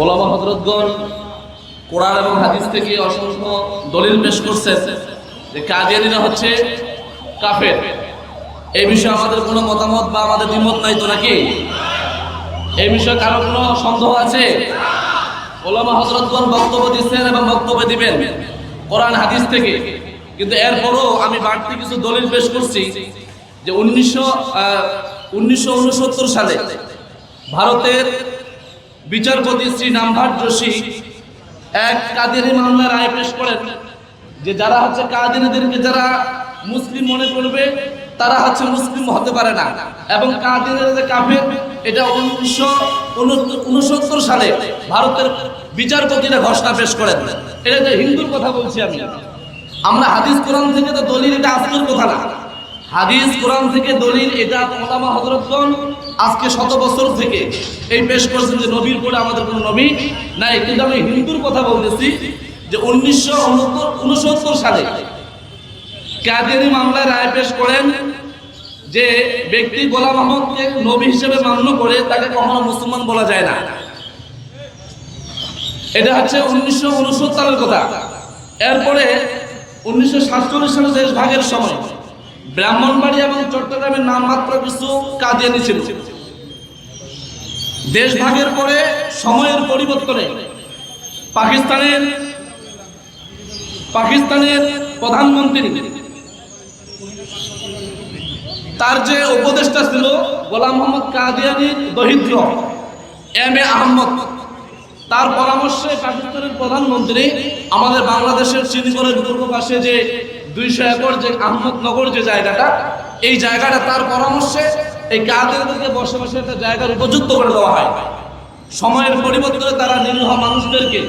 ওলামা হজরতগণ কোরআন এবং হাদিস থেকে অসংখ্য দলিল পেশ করছেন যে কাদিয়ানিরা হচ্ছে কাফের। এই বিষয়ে আমাদের কোনো মতামত বা আমাদের দ্বিমত নাই তো নাকি? এই বিষয়ে কারও কোনো সন্দেহ আছে? ওলামা হজরতগণ বক্তব্য দিচ্ছেন এবং বক্তব্য দিবেন কোরআন, হাদিস থেকে। কিন্তু এরপরও আমি বাড়তি কিছু দলিল পেশ করছি যে উনিশশো উনিশশো সালে ভারতের বিচারপতি শ্রী নামভাট যোশী এক কাদিনী মামলার রায় পেশ করেন যে যারা হচ্ছে কাদিনীদেরকে যারা মুসলিম মনে করবে, তারা হচ্ছে মুসলিম হতে পারে না। এবং কাদিনীরা যে এটা উনিশশো উনসত্তর সালে ভারতের বিচারপতিরা ঘোষণা পেশ করেন। এটা যে হিন্দুর কথা বলছি আমি। আমরা হাদিস কোরআন থেকে তো দলিল, এটা আজকের কথা না। হাদিস, কোরআন থেকে দলিল, এটা ওলামা হজরতগণ আজকে শত বছর থেকে এই পেশ করছেন যে নবীর পরে আমাদের কোনো নবী নাই। কিন্তু আমি হিন্দুর কথা বলতেছি যে উনিশশো উনসত্তর সালে কাদেরি মামলায় রায় পেশ করেন যে ব্যক্তি গোলাম আহমদকে নবী হিসেবে মান্য করে তাকে কখনো মুসলমান বলা যায় না। এটা হচ্ছে উনিশশো উনসত্তরের কথা। এরপরে উনিশশো সাতচল্লিশ সালে দেশ ভাগের সময় ব্রাহ্মণবাড়ি এবং চট্টগ্রামের নামমাত্র কিছু কাদিয়ানি ছিল। দেশ ভাগের পরে সময়ের পরিবর্তনে পাকিস্তানের পাকিস্তানের প্রধানমন্ত্রী তার যে উপদেষ্টা ছিল গোলাম মোহাম্মদ কাদিয়ানির দরিদ্র এম এ আহমদ, তার পরামর্শে পাকিস্তানের প্রধানমন্ত্রী আমাদের বাংলাদেশের শ্রীনগরের পূর্ব পাশে যে দুইশো একর যে আহমদনগর যে জায়গাটা, এই জায়গাটা তার পরামর্শে এই কাদেরদেরকে বসে বসে একটা জায়গার উপযুক্ত করে দেওয়া হয়। সময়ের পরিবর্তনে তারা নিরীহ মানুষদেরকে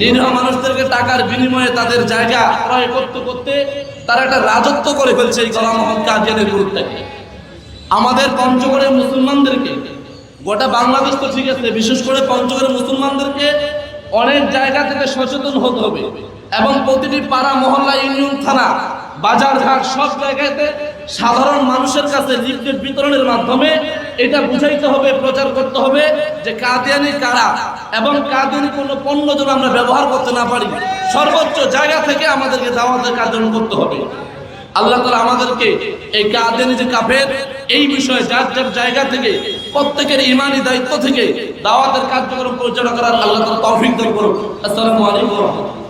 নিরীহ মানুষদেরকে টাকার বিনিময়ে তাদের জায়গা ক্রয় করতে করতে তারা একটা রাজত্ব করে ফেলছে এই গোলাম মোহাম্মদ কাদিয়ানের গুরুত্বকে আমাদের পঞ্চগড়ের মুসলমানদেরকে, গোটা বাংলাদেশ তো ঠিক আছে, বিশেষ করে পঞ্চগড়ের মুসলমানদেরকে অনেক জায়গা থেকে সচেতন হতে হবে। এবং প্রতিটি পাড়া, মহল্লা, ইউনিয়ন, থানা, বাজার, ঘাট, সব জায়গাতে সাধারণ মানুষের কাছে লিফলেট বিতরণের মাধ্যমে এটা বুঝাইতে হবে, প্রচার করতে হবে যে কাদিয়ানি কারা এবং কাদিয়ানি কোনো পণ্য যেন আমরা ব্যবহার করতে না পারি। সর্বোচ্চ জায়গা থেকে আমাদেরকে দাওয়াতের কার্যক্রম করতে হবে। আল্লাহ তালা আমাদেরকে এই কাদিয়ানি যে কাফের, এই বিষয়ে যার যার জায়গা থেকে, প্রত্যেকের ইমানি দায়িত্ব থেকে দাওয়াতের কার্যক্রম পরিচালনা করার আল্লাহ তালা তৌফিক দান করুন আসসালামু আলাইকুম।